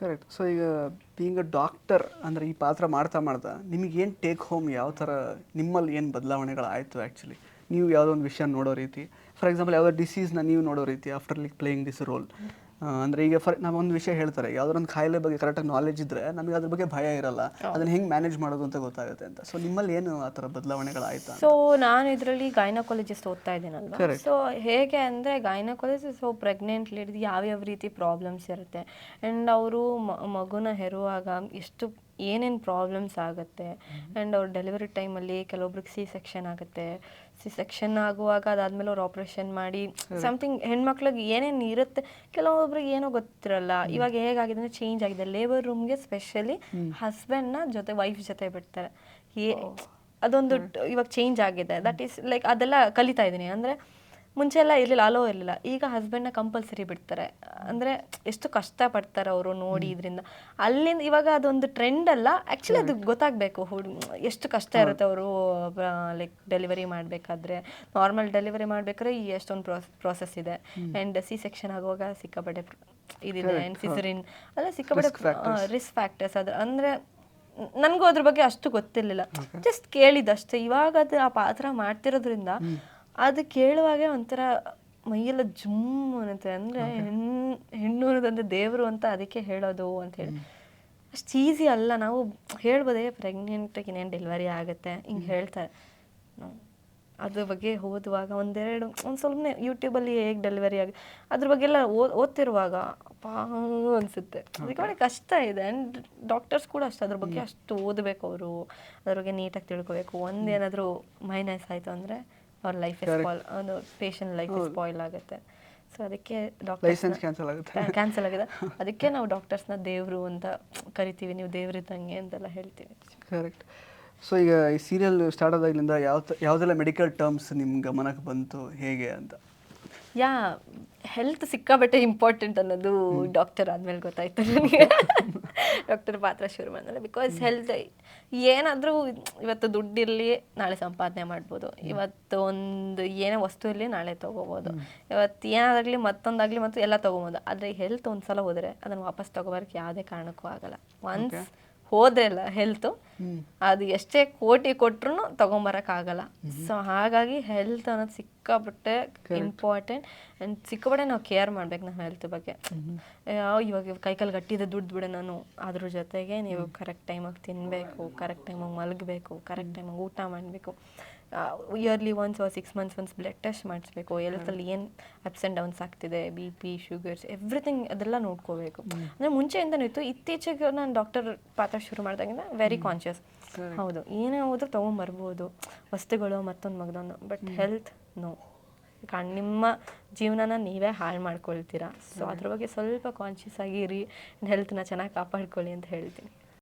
Correct so ಈಗ being a doctor ಅಂದರೆ ಈ ಪಾತ್ರ ಮಾಡ್ತಾ ಮಾಡ್ತಾ ನಿಮಗೇನು ಟೇಕ್ ಹೋಮ್ ಯಾವ ಥರ ನಿಮ್ಮಲ್ಲಿ ಏನು ಬದಲಾವಣೆಗಳಾಯಿತು ಆ್ಯಕ್ಚುಲಿ ನೀವು ಯಾವುದೋ ಒಂದು ವಿಷಯ ನೋಡೋ ರೀತಿ. ಫಾರ್ ಎಕ್ಸಾಂಪಲ್ ಯಾವುದೋ ಡಿಸೀಸ್ನ ನೀವು ನೋಡೋ ರೀತಿ after like playing this role ಅಂದರೆ ಈಗ ಫಾರ್ ನಾವು ಒಂದು ವಿಷಯ ಹೇಳ್ತಾರೆ ಯಾವ್ದೊಂದು ಒಂದು ಕಾಯಿಲೆ ಬಗ್ಗೆ ಕರೆಕ್ಟಾಗಿ ನಾಲೆಜ್ ಇದ್ದರೆ ನಮಗೆ ಅದ್ರ ಬಗ್ಗೆ ಭಯ ಇರಲ್ಲ. ಅದನ್ನ ಹೆಂಗೆ ಮ್ಯಾನೇಜ್ ಮಾಡೋದು ಅಂತ ಗೊತ್ತಾಗುತ್ತೆ ಅಂತ. ಸೊ ನಿಮ್ಮಲ್ಲಿ ಏನು ಆ ಥರ ಬದಲಾವಣೆಗಳಾಯ್ತು ಸೊ ನಾನು ಇದರಲ್ಲಿ ಗೈನಕಾಲಜಿಸ್ಟ್ ಓದ್ತಾ ಇದ್ದೀನಲ್ವಾ? ಸೊ ಹೇಗೆ ಅಂದರೆ ಗೈನಕಾಲಜಿಸ್ಟ್ ಸೊ ಪ್ರೆಗ್ನೆಂಟ್ ಲೇಡಿ ಯಾವ್ಯಾವ ರೀತಿ ಪ್ರಾಬ್ಲಮ್ಸ್ ಇರುತ್ತೆ? ಆ್ಯಂಡ್ ಅವರು ಮಗುನ ಹೆರುವಾಗ ಎಷ್ಟು ಏನೇನು ಪ್ರಾಬ್ಲಮ್ಸ್ ಆಗುತ್ತೆ ಆ್ಯಂಡ್ ಅವ್ರ ಡೆಲಿವರಿ ಟೈಮಲ್ಲಿ ಕೆಲವೊಬ್ರಿಗೆ ಸಿ ಸೆಕ್ಷನ್ ಆಗುತ್ತೆ. ಸಿ ಸೆಕ್ಷನ್ ಆಗುವಾಗ ಅದಾದ್ಮೇಲೆ ಅವ್ರು ಆಪ್ರೇಷನ್ ಮಾಡಿ ಸಮಥಿಂಗ್ ಹೆಣ್ಮಕ್ಳಿಗೆ ಏನೇನು ಇರುತ್ತೆ ಕೆಲವೊಬ್ರಿಗೆ ಏನೋ ಗೊತ್ತಿರಲ್ಲ. ಇವಾಗ ಹೇಗಾಗಿದೆ ಅಂದರೆ ಚೇಂಜ್ ಆಗಿದೆ. ಲೇಬರ್ ರೂಮ್ಗೆ ಸ್ಪೆಷಲಿ ಹಸ್ಬೆಂಡ್ನ ಜೊತೆ ವೈಫ್ ಜೊತೆ ಬಿಡ್ತಾರೆ. ಏ ಅದೊಂದು ಇವಾಗ ಚೇಂಜ್ ಆಗಿದೆ. ದಟ್ ಈಸ್ ಲೈಕ್ ಅದೆಲ್ಲ ಕಲಿತಾ ಇದ್ದೀನಿ. ಅಂದರೆ ಮುಂಚೆ ಎಲ್ಲ ಇರಲಿಲ್ಲ ಅಲೋ ಇರಲಿಲ್ಲ. ಈಗ ಹಸ್ಬೆಂಡ್ನ ಕಂಪಲ್ಸರಿ ಬಿಡ್ತಾರೆ. ಅಂದರೆ ಎಷ್ಟು ಕಷ್ಟ ಪಡ್ತಾರೆ ಅವರು ನೋಡಿ ಇದರಿಂದ. ಅಲ್ಲಿಂದ ಇವಾಗ ಅದೊಂದು ಟ್ರೆಂಡ್ ಅಲ್ಲ. ಆ್ಯಕ್ಚುಲಿ ಅದು ಗೊತ್ತಾಗಬೇಕು ಹುಡ್ ಎಷ್ಟು ಕಷ್ಟ ಇರುತ್ತೆ ಅವರು ಲೈಕ್ ಡೆಲಿವರಿ ಮಾಡಬೇಕಾದ್ರೆ. ನಾರ್ಮಲ್ ಡೆಲಿವರಿ ಮಾಡಬೇಕಾದ್ರೆ ಈ ಎಷ್ಟೊಂದು ಪ್ರೋಸ್ ಪ್ರೋಸೆಸ್ ಇದೆ. ಆ್ಯಂಡ್ ಸಿ ಸೆಕ್ಷನ್ ಆಗುವಾಗ ಸಿಕ್ಕಾಪಟ್ಟೆ ಇದಿದೆ. ಆ್ಯಂಡ್ ಸಿಸರಿನ್ ಅಲ್ಲ ಸಿಕ್ಕಾಪಟ್ಟೆ ರಿಸ್ಕ್ ಫ್ಯಾಕ್ಟರ್ಸ್ ಅದು ಅಂದರೆ ನನಗೂ ಅದ್ರ ಬಗ್ಗೆ ಅಷ್ಟು ಗೊತ್ತಿರಲಿಲ್ಲ. ಜಸ್ಟ್ ಕೇಳಿದ್ದಷ್ಟೇ ಇವಾಗ ಅದು ಆ ಪಾತ್ರ ಮಾಡ್ತಿರೋದ್ರಿಂದ ಅದು ಕೇಳುವಾಗೆ ಒಂಥರ ಮೈಯೆಲ್ಲ ಜುಮ್ ಅನ್ನತ್ತೆ. ಅಂದರೆ ಹೆಣ್ಣು ಹೆಣ್ಣು ಅನ್ನೋದಂದ್ರೆ ದೇವರು ಅಂತ ಅದಕ್ಕೆ ಹೇಳೋದು ಅಂತ ಹೇಳಿ. ಅಷ್ಟು ಈಸಿ ಅಲ್ಲ. ನಾವು ಹೇಳ್ಬೋದೇ ಪ್ರೆಗ್ನೆಂಟಿಗೆ ಇನ್ನೇನು ಡೆಲಿವರಿ ಆಗುತ್ತೆ. ಹಿಂಗೆ ಹೇಳ್ತಾರೆ. ಅದ್ರ ಬಗ್ಗೆ ಓದುವಾಗ ಒಂದೆರಡು ಒಂದು ಸ್ವಲ್ಪ ಯೂಟ್ಯೂಬಲ್ಲಿ ಹೇಗೆ ಡೆಲಿವರಿ ಆಗಿ ಅದ್ರ ಬಗ್ಗೆ ಎಲ್ಲ ಓದ್ ಓದ್ತಿರುವಾಗ ಪಾ ಅನಿಸುತ್ತೆ. ಅದಕ್ಕೆ ಕಷ್ಟ ಇದೆ. ಆ್ಯಂಡ್ ಡಾಕ್ಟರ್ಸ್ ಕೂಡ ಅಷ್ಟು. ಅದ್ರ ಬಗ್ಗೆ ಅಷ್ಟು ಓದಬೇಕು ಅವರು. ಅದ್ರ ಬಗ್ಗೆ ನೀಟಾಗಿ ತಿಳ್ಕೋಬೇಕು. ಒಂದೇನಾದರೂ ಮೈನಸ್ ಆಯಿತು ಅಂದರೆ ಅವ್ರ ಲೈಫ್ ಸ್ಪಾಯ್ಲ್ ಒಂದು ಪೇಷಂಟ್ ಲೈಫ್ ಸ್ಪಾಯ್ಲ್ ಆಗುತ್ತೆ ಸೊ ಅದಕ್ಕೆ ಲೈಸೆನ್ಸ್ ಕ್ಯಾನ್ಸಲ್ ಆಗುತ್ತೆ. ಕ್ಯಾನ್ಸಲ್ ಆಗಿದೆ. ಅದಕ್ಕೆ ನಾವು ಡಾಕ್ಟರ್ಸ್ನ ದೇವರು ಅಂತ ಕರಿತೀವಿ. ನೀವು ದೇವರಿದ್ದಂಗೆ ಅಂತೆಲ್ಲ ಹೇಳ್ತೀವಿ. ಕರೆಕ್ಟ್ ಸೊ ಈಗ ಈ ಸೀರಿಯಲ್ ಸ್ಟಾರ್ಟ್ ಆದಾಗಲಿಂದ ಯಾವ ಯಾವುದೆಲ್ಲ ಮೆಡಿಕಲ್ ಟರ್ಮ್ಸ್ ನಿಮ್ಮ ಗಮನಕ್ಕೆ ಬಂತು? ಹೇಗೆ ಅಂತ? ಯಾ ಹೆಲ್ತ್ ಸಿಕ್ಕಾಬಟ್ಟೆ ಇಂಪಾರ್ಟೆಂಟ್ ಅನ್ನೋದು ಡಾಕ್ಟರ್ ಆದ್ಮೇಲೆ ಗೊತ್ತಾಯ್ತು ನನಗೆ. ಡಾಕ್ಟರ್ ಪಾತ್ರ ಶುರು ಮಾಡಿದ್ರೆ ಬಿಕಾಸ್ ಹೆಲ್ತ್ ಏನಾದರೂ ಇವತ್ತು ದುಡ್ಡಿರಲಿ ನಾಳೆ ಸಂಪಾದನೆ ಮಾಡ್ಬೋದು. ಇವತ್ತು ಒಂದು ಏನೇ ವಸ್ತು ಇರಲಿ ನಾಳೆ ತೊಗೋಬೋದು. ಇವತ್ತು ಏನಾದಾಗಲಿ ಮತ್ತೊಂದಾಗಲಿ ಮತ್ತು ಎಲ್ಲ ತೊಗೋಬೋದು. ಆದರೆ ಹೆಲ್ತ್ ಒಂದು ಸಲ ಹೋದರೆ ಅದನ್ನು ವಾಪಸ್ ತೊಗೋಬಾರಕ್ಕೆ ಯಾವುದೇ ಕಾರಣಕ್ಕೂ ಆಗಲ್ಲ. ಒನ್ಸ್ ಹೋದ್ರೆ ಅಲ್ಲ ಹೆಲ್ತು ಅದು ಎಷ್ಟೇ ಕೋಟಿ ಕೊಟ್ರು ತಗೊಂಬರಕ್ಕಾಗಲ್ಲ. ಸೊ ಹಾಗಾಗಿ ಹೆಲ್ತ್ ಅನ್ನೋದು ಸಿಕ್ಕಾಪಟ್ಟೆ ಇಂಪಾರ್ಟೆಂಟ್ ಅಂಡ್ ಸಿಕ್ಕಾಪಟ್ಟೆ ನಾವು ಕೇರ್ ಮಾಡ್ಬೇಕು ನಮ್ಮ ಹೆಲ್ತ್ ಬಗ್ಗೆ. ಇವಾಗ ಕೈಕಾಲು ಗಟ್ಟಿದೆ ದುಡ್ಡು ಬಿಡ ನಾನು. ಅದ್ರ ಜೊತೆಗೆ ನೀವು ಕರೆಕ್ಟ್ ಟೈಮಾಗಿ ತಿನ್ನಬೇಕು ಕರೆಕ್ಟ್ ಟೈಮಾಗಿ ಮಲಗಬೇಕು ಕರೆಕ್ಟ್ ಟೈಮಾಗಿ ಊಟ ಮಾಡಬೇಕು. Yearly once six months once blood test ಮಾಡಿಸ್ಬೇಕು. ಎಲ್ತಲ್ಲಿ ಏನು ಅಪ್ಸ್ ಆ್ಯಂಡ್ ಡೌನ್ಸ್ ಆಗ್ತಿದೆ ಬಿ ಪಿ ಶುಗರ್ಸ್ ಎವ್ರಿಥಿಂಗ್ ಅದೆಲ್ಲ ನೋಡ್ಕೋಬೇಕು. ಅಂದರೆ ಮುಂಚೆಯಿಂದನೂ ಇತ್ತು. ಇತ್ತೀಚೆಗೆ ನಾನು ಡಾಕ್ಟರ್ ಪಾತ್ರ ಶುರು ಮಾಡಿದಾಗಿಂದ ವೆರಿ ಕಾನ್ಷಿಯಸ್ ಹೌದು. ಏನೇ ಹೋದ್ರೂ ತೊಗೊಂಬರ್ಬೋದು. ವಸ್ತುಗಳು ಮತ್ತೊಂದು ಮಗದೊಂದು. ಬಟ್ ಹೆಲ್ತ್ ನೋ ನಿಮ್ಮ ಜೀವನನ ನೀವೇ ಹಾಳು ಮಾಡ್ಕೊಳ್ತೀರಾ. ಸೊ ಅದ್ರ ಬಗ್ಗೆ ಸ್ವಲ್ಪ ಕಾನ್ಷಿಯಸ್ ಆಗಿರಿ. ಹೆಲ್ತ್ನ ಚೆನ್ನಾಗಿ ಕಾಪಾಡ್ಕೊಳ್ಳಿ ಅಂತ ಹೇಳ್ತೀನಿ.